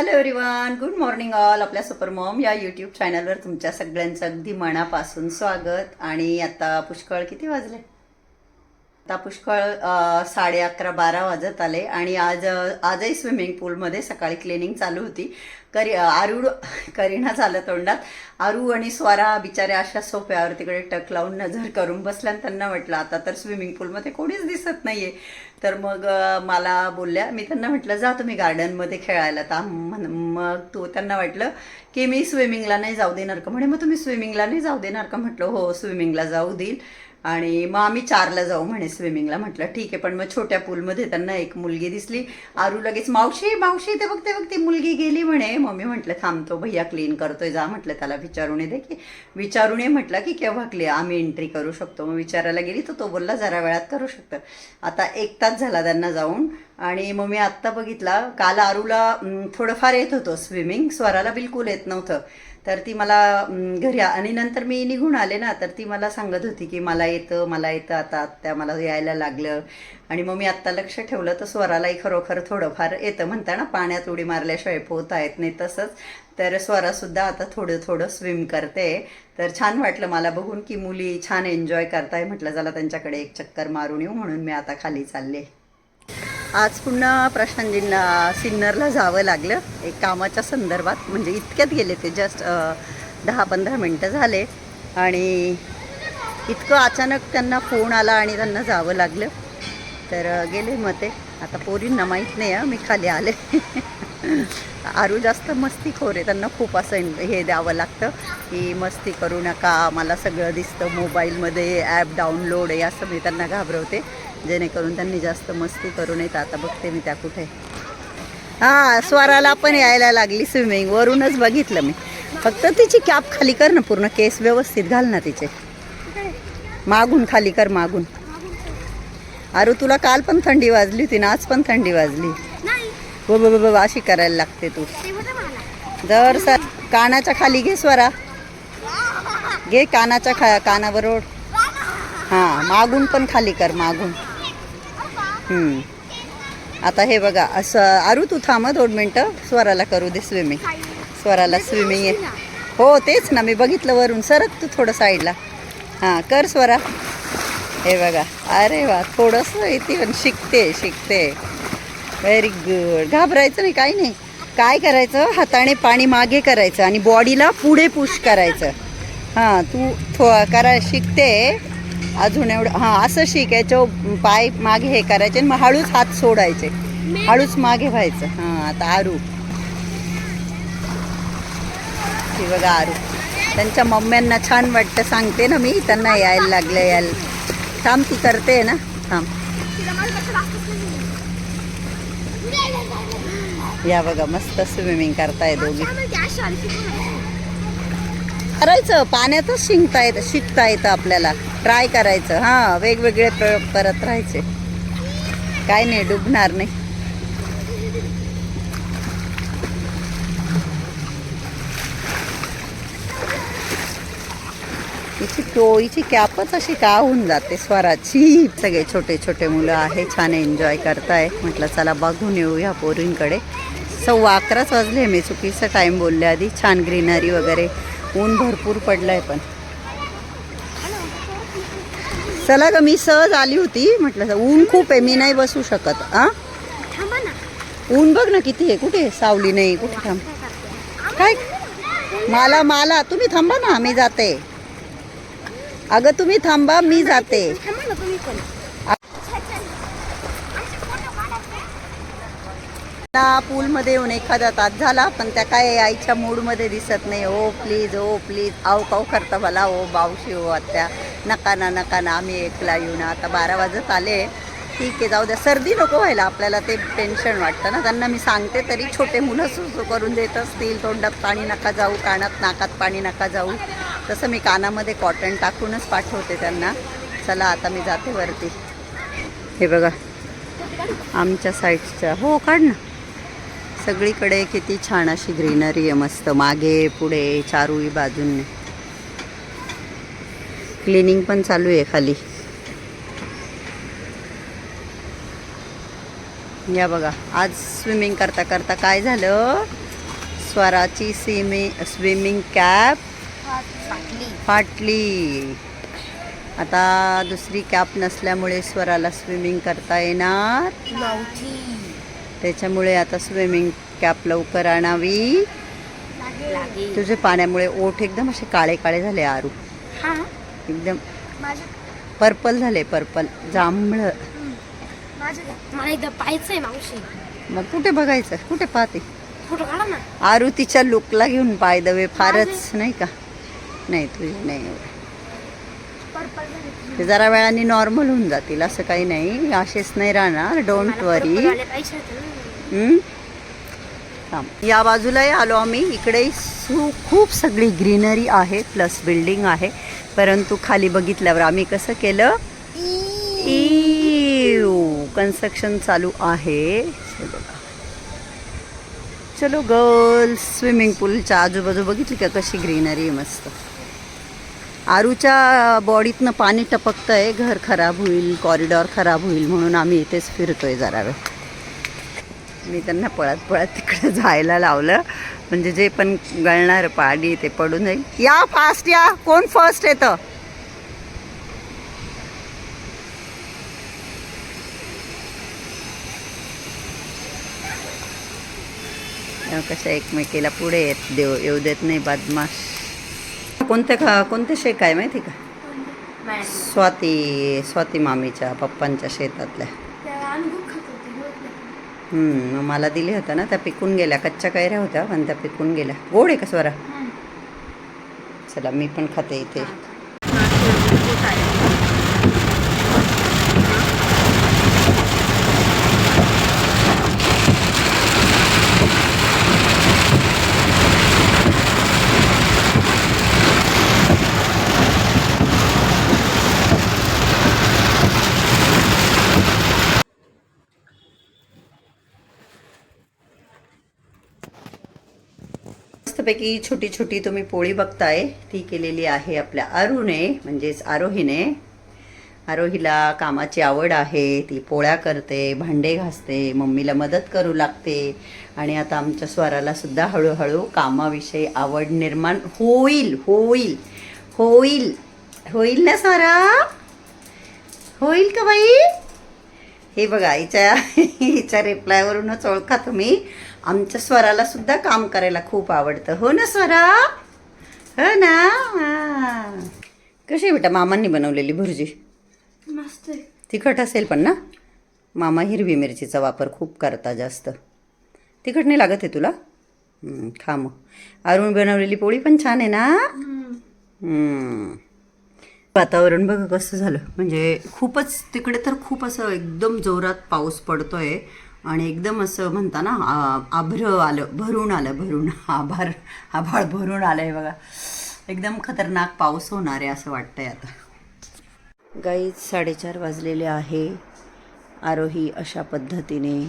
Hello everyone good morning all आपल्या super mom या YouTube चॅनलवर तुमच्या सगळ्यांचं अगदी मनापासून स्वागत. आणि आता पुष्कळ किती वाजले? आता पुष्कळ साडे अकरा बारा वाजत आले. आणि आज आजही स्विमिंग पूलमध्ये सकाळी क्लिनिंग चालू होती. करी आरुड करीना झालं तोंडात. आरू आणि स्वरा बिचाऱ्या अशा सोफ्यावर तिकडे टक लावून नजर करून बसल्यान त्यांना म्हटलं आता तर स्विमिंग पूलमध्ये कोणीच दिसत नाही आहे तर मग मला बोलल्या मी त्यांना म्हटलं जा तुम्ही गार्डनमध्ये खेळायला. तर मग तो त्यांना वाटलं की मी स्विमिंगला नाही जाऊ देणार का? म्हणे मग तुम्ही स्विमिंगला नाही जाऊ देणार का? म्हटलं हो स्विमिंगला जाऊ देईल. आणि मग आम्ही चारला जाऊ म्हणे स्विमिंगला. म्हटलं ठीक आहे. पण मग छोट्या पूलमध्ये त्यांना एक मुलगी दिसली. आरू लगेच मावशी मावशी ते बघते बघते मुलगी गेली म्हणे. मम्मी म्हटलं थांबतो भैया क्लीन करतोय जा. म्हटलं त्याला विचारून दे की विचारून ये म्हटलं की केव्हा क्ली आम्ही एंट्री करू शकतो. मग विचारायला गेली तर तो बोलला जरा वेळात करू शकतं. आता एक तास झाला त्यांना जाऊन. आणि मग मी आत्ता बघितला काल आरूला थोडंफार येत होतं स्विमिंग स्वराला बिलकुल येत नव्हतं. तर ती मला घरी आणि नंतर मी निघून आले ना तर ती मला सांगत होती की मला येतं मला येतं आता त्या मला यायला लागलं. आणि मग मी आत्ता लक्ष ठेवलं तर स्वरालाही खरोखर थोडंफार येतं. म्हणता ना पाण्यात उडी मारल्याशिवाय पोहता येत नाही तसंच. तर स्वरासुद्धा आता थोडं थोडं स्विम करते. तर छान वाटलं मला बघून की मुली छान एन्जॉय करताय. म्हटलं चला त्यांच्याकडे एक चक्कर मारून येऊ म्हणून मी आता खाली चालले. आज पुन्हा प्रशांतजींना सिन्नरला जावं लागलं. एक कामाच्या संदर्भात म्हणजे इतक्यात गेले ते जस्ट दहा पंधरा मिनटं झाले. आणि इतकं अचानक त्यांना फोन आला आणि त्यांना जावं लागलं. तर गेले मग ते आता पोरींना माहीत नाही हं, मी खाली आले. आरू जास्त मस्ती खोर आहे. त्यांना खूप असं हे द्यावं लागतं की मस्ती करू नका मला सगळं दिसतं मोबाईलमध्ये ॲप डाउनलोड आहे असं मी त्यांना घाबरवते. जेणेकरून त्यांनी जास्त मस्ती करू नयेत. आता बघते मी त्या कुठे. हां स्वराला पण यायला लागली स्विमिंग वरूनच बघितलं मी. फक्त तिची कॅप खाली कर ना पूर्ण. केस व्यवस्थित घाल ना तिचे. मागून खाली कर मागून. अरे तुला काल पण थंडी वाजली होती ना? आज पण थंडी वाजली. ब ब अशी करायला लागते तू. जर दर सर कानाच्या खाली घे स्वरा. घे कानाच्या खा कानाबरोबर हां मागून पण खाली कर मागून. आता हे बघा असं आरू तू थांब दोन मिनटं. स्वराला करू दे स्विमिंग स्वराला स्विमिंग आहे हो तेच ना मी बघितलं वरून. सरक तू थोडं साईडला. हां कर स्वरा. हे बघा. अरे वा थोडंसं येते पण शिकते शिकते. व्हेरी गुड घाबरायचं नाही काही नाही. काय करायचं? हाताने पाणी मागे करायचं आणि बॉडीला पुढे पुश करायचं. हां तू थो करा शिकते. अजून एवढं हां असं शिकायचं पाय मागे हे करायचे आणि मग हळूच हात सोडायचे. हळूच मागे व्हायचं. हां आता आरू. ती बघा आरू. त्यांच्या मम्म्यांना छान वाटतं सांगते ना मी. त्यांना यायला लागलं यायला. थांब ती करते ना. थांब. या बघा मस्त स्विमिंग करताय दोघी. करायचं पाण्यातच शिंकता येतं शिकता येतं आपल्याला. ट्राय करायचं. हां वेगवेगळे प्रयोग करत राहायचे. काय नाही डुबणार नाही. हिची टोळीची कॅपच अशी का होऊन जाते स्वराची? सगळे छोटे छोटे मुलं आहे छान एन्जॉय करताय. म्हटलं चला बघून येऊ ह्या पोरींकडे. सव्वा अकराच वाजले मी चुकीचं टाईम बोलले आधी. छान ग्रीनरी वगैरे ऊन भरपूर पडलंय पण. चला ग मी सहज आली होती. म्हटलं ऊन खूप आहे मी नाही बसू शकत. ना. ऊन बघ ना किती आहे. कुठे सावली? नाही कुठे थांब. काय? मला मला तुम्ही थांबा ना मी जाते. अगं तुम्ही थांबा मी जाते. ना पूलमध्ये येऊन एखादा तास झाला पण त्या काय आईच्या मूडमध्ये दिसत नाही. ओ प्लीज ओ प्लीज आव काव करता मला. ओ बावशी ओ आत्या. नका ना नका ना आम्ही एकला येऊ ना. आता बारा वाजत आले. ठीक आहे जाऊ द्या. सर्दी नको व्हायला. आपल्याला ते टेन्शन वाटतं ना. त्यांना मी सांगते तरी छोटे मुलं सुसू करून देत असतील. तोंडात पाणी नका जाऊ कानात नाकात पाणी नका जाऊ. तसं मी कानामध्ये कॉटन टाकूनच पाठवते त्यांना. चला आता मी जाते वरती. हे बघा आमच्या साईडच्या हो काढ ना. सगळीकडे किती छान अशी ग्रीनरी आहे मस्त. मागे पुढे चारूही बाजूंनी. क्लिनिंग पण चालू आहे खाली. या बघा आज स्विमिंग करता करता काय झालं? स्वराची स्विमिंग स्विमिंग कॅप फाटली आता दुसरी कॅप नसल्यामुळे स्वराला स्विमिंग करता येणार. त्याच्यामुळे आता स्विमिंग कॅप लवकर आणावी. तुझे पाण्यामुळे ओठ एकदम असे काळे काळे झाले आरू. हा? एकदम पर्पल झाले पर्पल. जांभळ. मग कुठे बघायचं? कुठे पाहते? फोटो काढा ना. आरू तिच्या लुकला घेऊन पाय दवे फारच नाही का? नाही तुझे नाही. एवढं. ते जरा वेळाने नॉर्मल होऊन जातील असं काही नाही. असेच नाही राहणार डोंट वरी थांब. या बाजूलाही आलो आम्ही. इकडे सु खूप सगळी ग्रीनरी आहे प्लस बिल्डिंग आहे. परंतु खाली बघितल्यावर आम्ही कसं केलं? कन्स्ट्रक्शन चालू आहे. बघा. चलो गर्ल्स स्विमिंग पूलच्या आजूबाजू बघितली का कशी ग्रीनरी मस्त? आरूच्या बॉडीतनं पाणी टपकतं आहे घर खराब होईल कॉरिडॉर खराब होईल म्हणून आम्ही इथेच फिरतो आहे जरा वेळ. मी त्यांना पळत पळत तिकडे जायला लावलं. म्हणजे जे पण गळणार पाणी ते पडून जाईल. या फास्ट या! कोण फर्स्ट येतं? कशा एकमेकीला पुढे येत देव येऊ देत नाही बदमाश. कोणते खा कोणते शेक आहे माहिती का? स्वाती स्वाती मामीच्या पप्पांच्या शेतातल्या. हम्म, मला दिले होत्या ना त्या पिकून गेल्या. कच्च्या कैऱ्या होत्या पण त्या पिकून गेल्या. गोड आहे का स्वरा? चला मी पण खाते इथे. मस्तपैकी छोटी छोटी तुम्ही पोळी बघताय. ती केलेली आहे आपल्या अरुणे म्हणजेच आरोहीने. आरोहीला कामाची आवड आहे. ती पोळ्या करते भांडे घासते मम्मीला मदत करू लागते. आणि आता आमच्या स्वराला सुद्धा हळूहळू कामाविषयी आवड निर्माण होईल होईल होईल. होईल ना सारा होईल का बाई? हे बघा हिच्या हिच्या रिप्लायवरूनच ओळखा तुम्ही. आमच्या स्वराला सुद्धा काम करायला खूप आवडतं. हो ना स्वरा? हो ना. कशी बेटा मामांनी बनवलेली भुर्जी? मस्त तिखट असेल पण ना? मामा हिरवी मिरचीचा वापर खूप करता जास्त. तिखट नाही लागत आहे तुला? खा मग. अरुण बनवलेली पोळी पण छान आहे ना. वातावरण बघा कसं झालं. म्हणजे खूपच तिकडे तर खूप असं एकदम जोरात पाऊस पडतोय. आणि एकदम असं म्हणता ना आ- आभ्र आलं भरून आलं भरून आभार आभाळ भरून आलं आहे बघा. एकदम खतरनाक पाऊस होणार आहे असं वाटतंय आता. गाईज साडेचार वाजलेले आहे. आरोही अशा पद्धतीने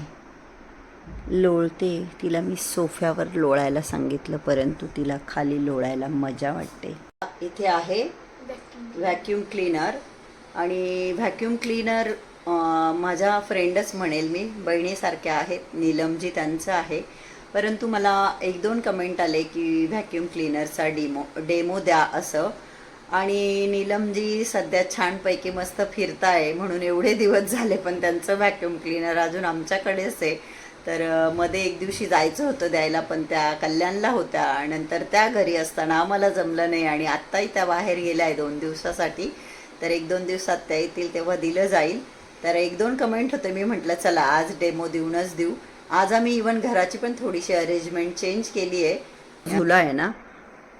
लोळते. तिला मी सोफ्यावर लोळायला सांगितलं परंतु तिला खाली लोळायला मजा वाटते. इथे आहे व्हॅक्यूम क्लीनर आणि व्हॅक्यूम क्लीनर माझ्या फ्रेंडच म्हणेल मी. बहिणीसारख्या आहेत. नीलमजी त्यांचं आहे. परंतु मला एक दोन कमेंट आले की व्हॅक्यूम क्लीनरचा डेमो डेमो द्या असं. आणि नीलमजी सध्या छानपैकी मस्त फिरताय म्हणून एवढे दिवस झाले पण त्यांचं व्हॅक्यूम क्लीनर अजून आमच्याकडेच आहे. तर मध्ये एक दिवशी जायचं होतं द्यायला पण त्या कल्याणला होत्या. नंतर त्या घरी असताना आम्हाला जमलं नाही आणि आत्ताही त्या बाहेर गेल्या आहे दोन दिवसासाठी. तर एक दोन दिवसात त्या येतील तेव्हा दिलं जाईल. तर एक दोन कमेंट होते. मी म्हटलं चला आज डेमो देऊनच देऊ. आज आम्ही इवन घराची पण थोडीशी अरेंजमेंट चेंज केली आहे. झुला आहे ना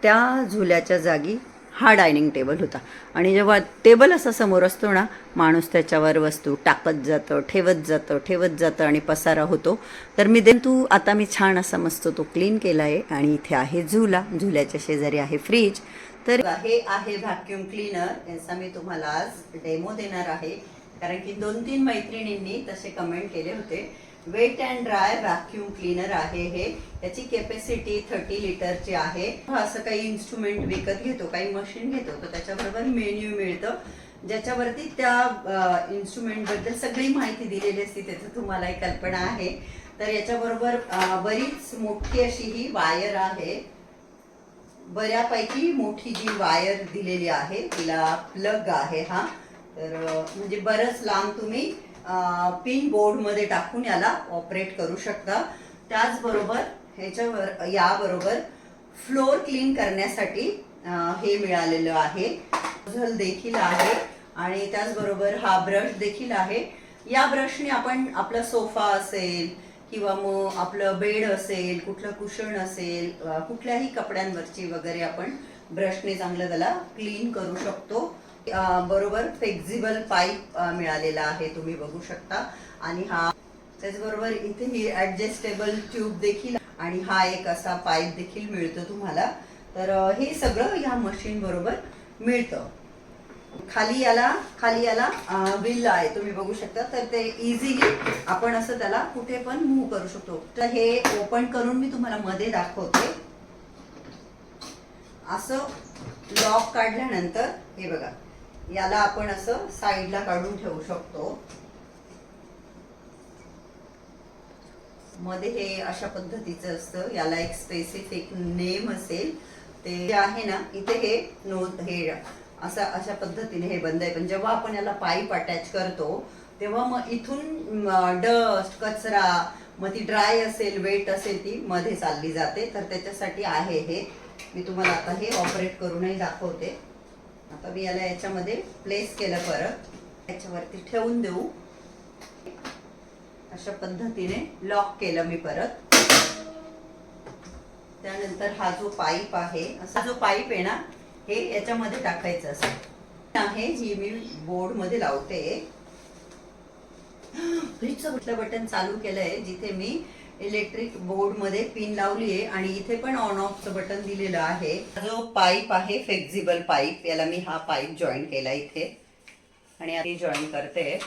त्या झुल्याच्या जागी हा डायनिंग टेबल होता. आणि जेव्हा टेबल असा समोर असतो ना माणूस त्याच्यावर वस्तू टाकत जातं ठेवत जातं ठेवत जातं आणि पसारा होतो. तर मी दे तू आता मी छान असा मस्त तो क्लीन केला आहे आणि इथे आहे झुला. झुल्याच्या शेजारी आहे फ्रीज तर हे आहे व्हॅक्युम क्लीनर याचा मी तुम्हाला आज डेमो देणार आहे. कारण की दोन तीन मैत्रिणींनी तसे कमेंट केले होते. Wet and dry vacuum cleaner आहे हे. याची कॅपॅसिटी थर्टी लिटरची आहे. असं काही इन्स्ट्रुमेंट विकत घेतो काही मशीन घेतो तर त्याच्याबरोबर मेन्यू मिळतं. ज्याच्यावरती त्या इन्स्ट्रुमेंटबद्दल सगळी माहिती दिलेली असते त्याचं तुम्हाला एक कल्पना आहे. तर याच्याबरोबर बरीच मोठी अशी ही वायर आहे. बऱ्यापैकी मोठी जी वायर दिलेली आहे तिला प्लग आहे हा. तर म्हणजे बरंच लांब तुम्ही पिन बोर्डमध्ये टाकून याला ऑपरेट करू शकता. त्याचबरोबर ह्याच्यावर याबरोबर फ्लोर क्लीन करण्यासाठी हे मिळालेलं आहे. झल देखील आहे आणि त्याचबरोबर हा ब्रश देखील आहे. या ब्रशने आपण आपला सोफा असेल किंवा मग आपलं बेड असेल कुठलं कुशन असेल कुठल्याही कपड्यांवरची वगैरे आपण ब्रशने चांगलं त्याला क्लीन करू शकतो. बरोबर फ्लेक्झिबल पाईप मिळालेला आहे तुम्ही बघू शकता. आणि हा त्याचबरोबर इथे ही ॲडजस्टेबल ट्यूब देखील आणि हा एक असा पाईप देखील मिळतो तुम्हाला. तर हे सगळं ह्या मशीन बरोबर मिळतं. खाली याला खाली याला बिल आहे तुम्ही बघू शकता. तर ते इझिली आपण असं त्याला कुठे पण मूव्ह करू शकतो. तर हे ओपन करून मी तुम्हाला मध्ये दाखवते. असं लॉक काढल्यानंतर हे बघा. याला आपण असं साईडला काढून ठेवू शकतो. मध्ये हे अशा पद्धतीचं असतं. याला एक स्पेसिफिक नेम असेल. ते जे आहे ना इथे हे नो हे असा अशा पद्धतीने हे बंद आहे. पण जेव्हा आपण याला पाईप अटॅच करतो तेव्हा मग इथून डस्ट कचरा मग ती ड्राय असेल वेट असेल ती मध्ये चालली जाते. तर त्याच्यासाठी आहे हे. मी तुम्हाला आता हे ऑपरेट करूनही दाखवते. आता मी याला याच्यामध्ये प्लेस केलं परत. याच्यावरती ठेवून देऊ. अशा पद्धतीने लॉक केलं मी परत. त्यानंतर हा जो पाईप आहे असा जो पाईप आहे ना हे याच्यामध्ये टाकायचं असं. आहे ही मी बोर्डमध्ये लावते फ्रीजचं कुठलं बटन चालू केलंय जिथे मी इलेक्ट्रिक बोर्डमध्ये पिन लावली आहे आणि इथे पण ऑन ऑफचं बटन दिलेलं आहे. जो पाईप आहे फ्लेक्झिबल पाईप याला मी हा पाईप जॉईन केला इथे. आणि आधी जॉईन करते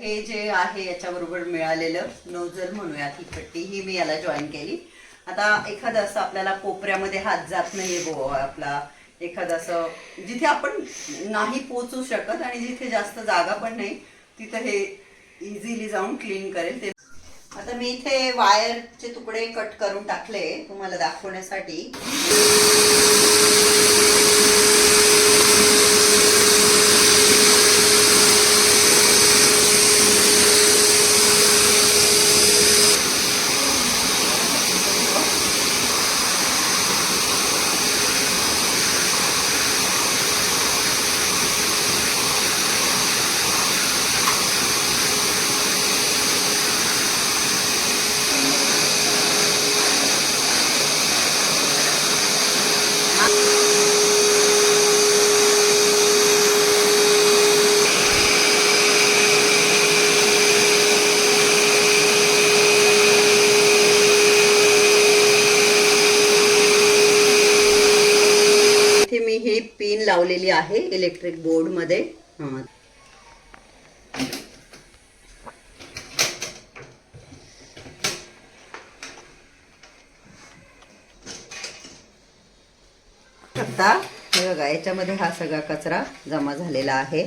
हे जे आहे याच्याबरोबर मिळालेलं नोझल म्हणूया ही पट्टी ही मी याला जॉईन केली. आता एखादं असं आपल्याला कोपऱ्यामध्ये हात जात नाहीये बो आपला एखादं असं जिथे आपण नाही पोचू शकत आणि जिथे जास्त जागा पण नाही तिथं हे इझिली जाऊन क्लीन करेल ते. आता मी इथे वायरचे तुकडे कट करून टाकले तुम्हाला दाखवण्यासाठी इथे मी ही पिन लावलेली आहे इलेक्ट्रिक बोर्डमध्ये हां. हे बघा याच्यामध्ये हा सगळा कचरा जमा झालेला आहे.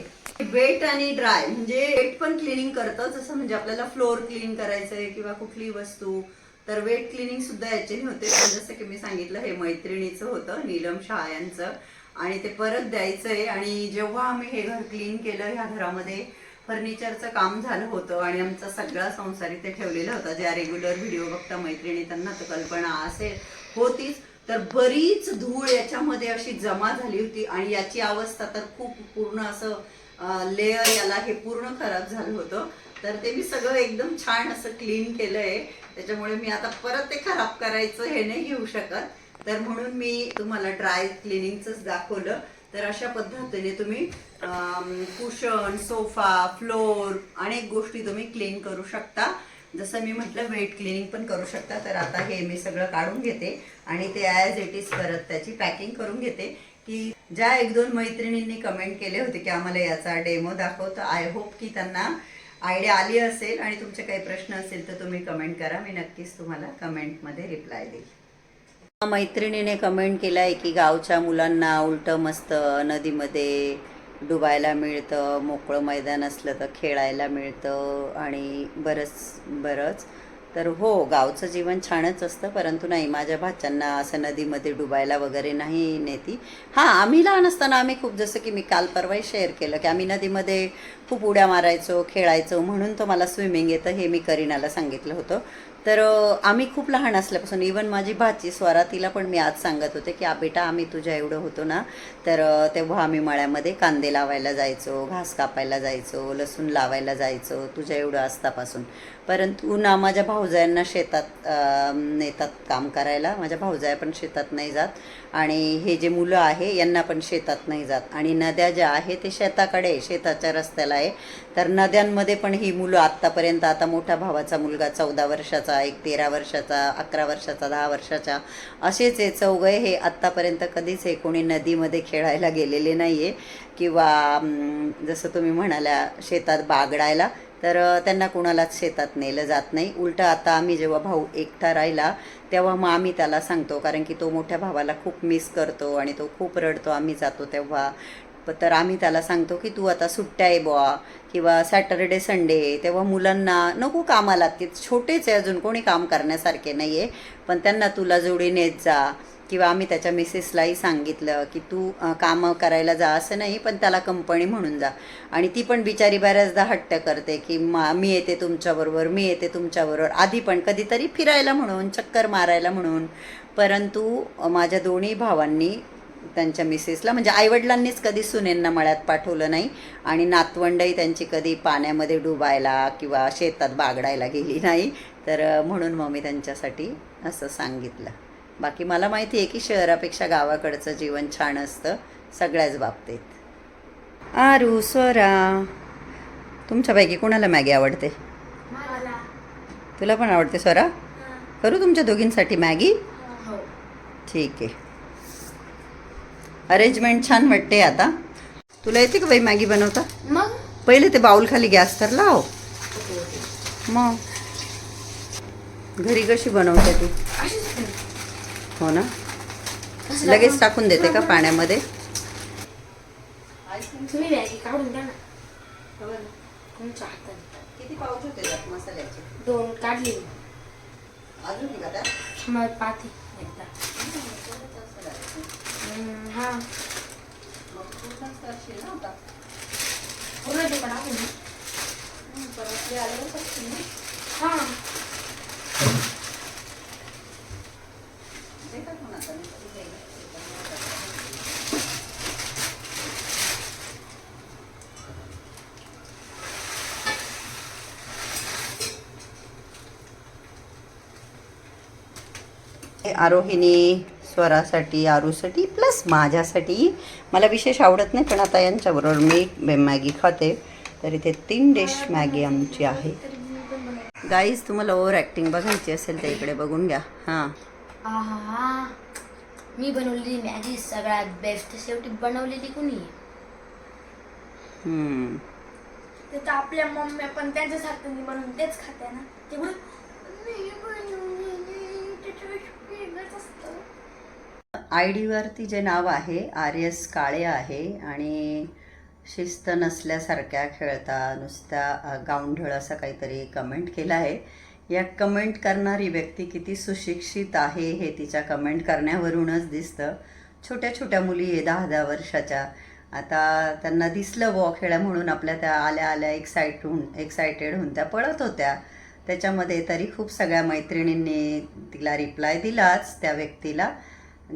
वेट आणि ड्राय म्हणजे वेट पण क्लिनिंग करतं जसं म्हणजे आपल्याला फ्लोअर क्लीन करायचंय किंवा कुठली वस्तू तर वेट क्लिनिंग सुद्धा याचे होते. जसं की मी सांगितलं हे मैत्रिणीचं होतं नीलम शहा यांचं. आणि ते परत द्यायचंय. आणि जेव्हा आम्ही हे घर क्लीन केलं ह्या घरामध्ये फर्निचरचं काम झालं होतं आणि आमचा सगळा संसार इथे ठेवलेला होता. ज्या रेग्युलर व्हिडिओ बघता मैत्रिणी त्यांना तर कल्पना असेल होतीच. तर बरीच धूळ याच्यामध्ये अशी जमा झाली होती आणि याची अवस्था तर खूप पूर्ण असं लेअर याला हे पूर्ण खराब झालं होतं. तर ते मी सगळं एकदम छान असं क्लीन केलंय. त्याच्यामुळे मी आता परत ते खराब करायचं हे नाही घेऊ शकत. तर म्हणून मी तुम्हाला ड्राय क्लिनिंगच दाखवलं. तर अशा पद्धतीने तुम्ही कुशन सोफा फ्लोर अनेक गोष्टी तुम्ही क्लीन करू शकता. जसं मी म्हटलं वेट क्लिनिंग पण करू शकता. तर आता हे मी सगळं काढून घेते आणि ते ॲज इट इज करत त्याची पॅकिंग करून घेते. की ज्या एक दोन मैत्रिणींनी कमेंट केले होते की आम्हाला याचा डेमो दाखव तर आय होप की त्यांना आयडिया आली असेल आणि तुमचे काही प्रश्न असेल तर तुम्ही कमेंट करा. मी नक्कीच तुम्हाला कमेंटमध्ये रिप्लाय देईल. मैत्रिणीने कमेंट केलाय की गावच्या मुलांना उलटं मस्त नदीमध्ये डुबायला मिळतं मोकळं मैदान असलं तर खेळायला मिळतं आणि बरंच बरंच. तर हो गावचं जीवन छानच असतं परंतु नाही माझ्या भाच्यांना असं नदीमध्ये डुबायला वगैरे नाही नेती. हां आम्ही लहान असताना आम्ही खूप जसं की मी काल परवाही शेअर केलं की आम्ही नदीमध्ये खूप उड्या मारायचो खेळायचो म्हणून तो मला स्विमिंग येतं हे मी करीनाला सांगितलं होतं. तर आम्ही खूप लहान असल्यापासून इवन माझी भाची स्वरा तिला पण मी आज सांगत होते की आ बेटा आम्ही तुझ्या एवढं होतो ना तर तेव्हा आम्ही मळ्यामध्ये कांदे लावायला जायचो घास कापायला जायचो लसूण लावायला जायचो तुझ्या एवढं असतापासून परंतु ना माझ्या भाऊजायांना शेतात नेतात काम करायला. माझ्या भाऊजाया पण शेतात नाही जात. आणि हे जे मुलं आहे यांना पण शेतात नाही जात. आणि नद्या ज्या आहे ते शेताकडे आहे, शेताच्या रस्त्याला आहे. तर नद्यांमध्ये पण ही मुलं आत्तापर्यंत आता मोठ्या भावाचा मुलगा चौदा वर्षाचा एक तेरा वर्षाचा अकरा वर्षाचा दहा वर्षाचा असेच हे चौघे हे आत्तापर्यंत कधीच हे कोणी नदीमध्ये खेळायला गेलेले नाही आहे किंवा जसं तुम्ही म्हणाल्या शेतात बागडायला. तर त्यांना कोणालाच शेतात नेलं जात नाही. उलटं आता आम्ही जेव्हा भाऊ एकटा राहिला तेव्हा मग आम्ही त्याला सांगतो कारण की तो मोठ्या भावाला खूप मिस करतो आणि तो खूप रडतो आम्ही जातो तेव्हा. तर आम्ही त्याला सांगतो की तू आता सुट्ट्या आहे बुवा किंवा सॅटरडे संडे तेव्हा मुलांना नको कामाला ते छोटेच आहे अजून कोणी काम करण्यासारखे नाही आहे पण त्यांना तुला जोडी नेत जा किंवा आम्ही त्याच्या मिसेसलाही सांगितलं की तू कामं करायला जा असं नाही पण त्याला कंपनी म्हणून जा. आणि ती पण बिचारी बऱ्याचदा हट्ट करते की मा मी येते तुमच्याबरोबर मी येते तुमच्याबरोबर. आधी पण कधीतरी फिरायला म्हणून चक्कर मारायला म्हणून. परंतु माझ्या दोन्ही भावांनी त्यांच्या मिसेसला म्हणजे आईवडिलांनीच कधी सुनेंना मळ्यात पाठवलं नाही आणि नातवंडही त्यांची कधी पाण्यामध्ये डुबायला किंवा शेतात बागडायला गेली नाही. तर म्हणून मग मी त्यांच्यासाठी असं सांगितलं. बाकी मला माहिती आहे की शहरापेक्षा गावाकडचं जीवन छान असतं सगळ्याच बाबतीत. आरू स्वरा तुमच्यापैकी कोणाला मॅगी आवडते? मला. तुला पण आवडते स्वरा? करू तुमच्या दोघींसाठी मॅगी? हो ठीक आहे. अरेंजमेंट छान वाटते आता. तुला येते का बाई मॅगी बनवता? मग? पहिले ते बाऊल खाली गॅस तर लाव. मग. घरी कशी बनवते ती? हो ना? लगेच टाकून देते का पाण्यामध्ये? हाताने. किती पाऊच होते मसाल्याचे? दोन काढली अजून का पाती एकदा. हा. मग पूर्णच करशील ना आता. पूर्ण ते. हं, परत हा ते टाकून आता मी कधी जाईल. आरोहिणी स्वरासाठी आरूसाठी प्लस माझ्यासाठी. मला विशेष आवडत नाही पण आता यांच्याबरोबर मी मॅगी खाते. तर इथे तीन डिश मॅगी आमची आहे. गाईज तुम्हाला ओव्हर ॲक्टिंग बघायची असेल तर इकडे बघून घ्या. हां. मी बनवलेली मॅगी सगळ्यात बेस्ट शेवटी बनवलेली कुणी? हम्म. ते तर आपल्या मम्मी पण त्यांच्यासारखं बनवून तेच खाते ना. तेवढं मी बनवलेली त्याच्यापेक्षा वेगळंच असतं आय डीवरती जे नाव आहे आर एस काळे आहे आणि शिस्त नसल्यासारख्या खेळता नुसत्या अ, गावंढळ असं काहीतरी कमेंट केलं आहे. या कमेंट करणारी व्यक्ती किती सुशिक्षित आहे हे तिच्या कमेंट करण्यावरूनच दिसतं. छोट्या छोट्या मुली आहे दहा दहा वर्षाच्या. आता त्यांना दिसलं वॉ खेळा म्हणून आपल्या त्या आल्या आल्या एक्साइट होऊन एक्सायटेड होऊन त्या पळत होत्या. त्याच्यामध्ये तरी खूप सगळ्या मैत्रिणींनी तिला रिप्लाय दिलाच त्या व्यक्तीला.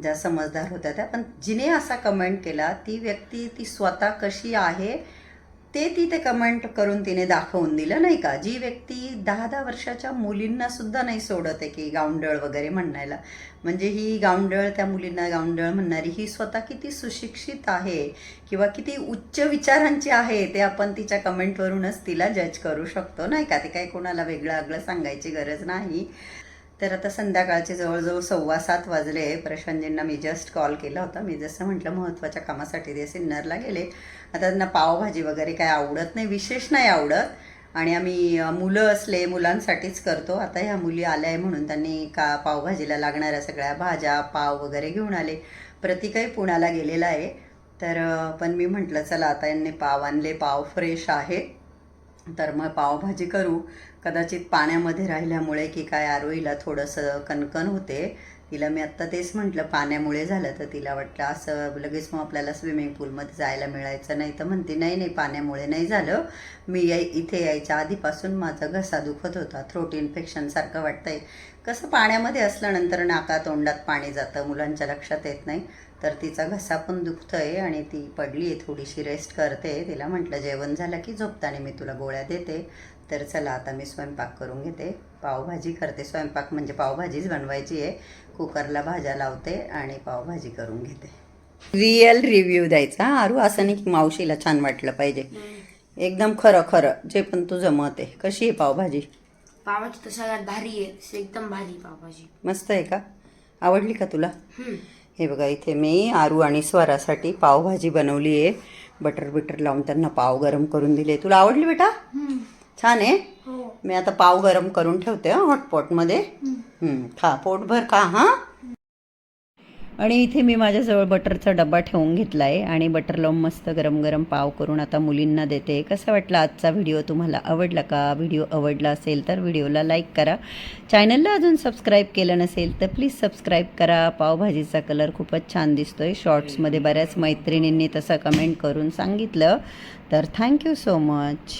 ज्या समजदार होत्या त्या. पण जिने असा कमेंट केला ती व्यक्ती ती स्वतः कशी आहे? ते ती ते कमेंट करून तिने दाखवून दिलं नाही का? जी व्यक्ती दहा दहा वर्षाच्या मुलींना सुद्धा नाही सोडत आहे की गावंडळ वगैरे म्हणायला. म्हणजे ही गावंडळ त्या मुलींना गावंडळ म्हणणारी ही स्वतः किती सुशिक्षित आहे किंवा किती उच्च विचारांची आहे ते आपण तिच्या कमेंटवरूनच तिला जज करू शकतो नाही का? ते काही कोणाला वेगळं आगळं सांगायची गरज नाही. तर आता संध्याकाळचे जवळजवळ सव्वा सात वाजले. प्रशांतजींना मी जस्ट कॉल केला होता. मी जसं म्हटलं महत्त्वाच्या कामासाठी ते सिन्नरला गेले. आता त्यांना पावभाजी वगैरे काय आवडत नाही विशेष नाही आवडत. आणि आम्ही मुलं असले मुलांसाठीच करतो. आता ह्या मुली आल्या आहे म्हणून त्यांनी का पावभाजीला लागणाऱ्या सगळ्या भाज्या पाव वगैरे घेऊन आले. प्रतिकही पुण्याला गेलेला आहे. तर पण मी म्हटलं चला आता यांनी पाव आणले. पाव फ्रेश आहे. तर मग पावभाजी करू. कदाचित पाण्यामध्ये राहिल्यामुळे की काय आरोईला थोडंसं कणकण होते. तिला मी आत्ता तेच म्हटलं पाण्यामुळे झालं तर तिला वाटलं असं लगेच मग आपल्याला स्विमिंग पूलमध्ये जायला मिळायचं. नाही तर म्हणते नाही नाही पाण्यामुळे नाही झालं. मी या इथे यायच्या आधीपासून माझा घसा दुखत होता. थ्रोट इन्फेक्शनसारखं वाटतंय. कसं पाण्यामध्ये असल्यानंतर नाका तोंडात पाणी जातं मुलांच्या लक्षात येत नाही. तर तिचा घसा पण दुखतोय आणि ती पडली आहे थोडीशी रेस्ट करते. तिला म्हटलं जेवण झालं की झोपताना मी तुला गोळ्या देते. तर चला आता मी स्वयंपाक करून घेते. पावभाजी करते. स्वयंपाक म्हणजे पावभाजीच बनवायची आहे. कुकरला भाज्या लावते आणि पावभाजी करून घेते. रिअल रिव्ह्यू द्यायचा. आरू असं नाही की मावशीला छान वाटलं पाहिजे. एकदम खरं खरं जे पण तुझं मत आहे. कशी आहे पावभाजी? पावाची तर सगळ्यात भारी आहे. एकदम भारी पावभाजी. मस्त आहे का? आवडली का तुला. हे बघा इथे मी आरू आणि स्वरासाठी पावभाजी बनवली आहे. बटर बिटर लावून त्यांना पाव गरम करून दिले. तुला आवडली बेटा? छान आहे. हो. मी आता पाव गरम करून ठेवते हॉटपॉटमध्ये. हं, खा पोटभर खा हां. आणि इथे मी माझ्याजवळ बटरचा डब्बा ठेवून घेतला आहे आणि बटर लावून मस्त गरम गरम पाव करून आता मुलींना देते. कसा वाटला आजचा व्हिडिओ? तुम्हाला आवडला का? व्हिडिओ आवडला असेल तर व्हिडिओला लाईक करा. चॅनलला अजून सबस्क्राईब केलं नसेल तर प्लीज सबस्क्राईब करा. पावभाजीचा कलर खूपच छान दिसतोय. शॉर्ट्समध्ये बऱ्याच मैत्रिणींनी तसं कमेंट करून सांगितलं. तर थँक्यू सो मच.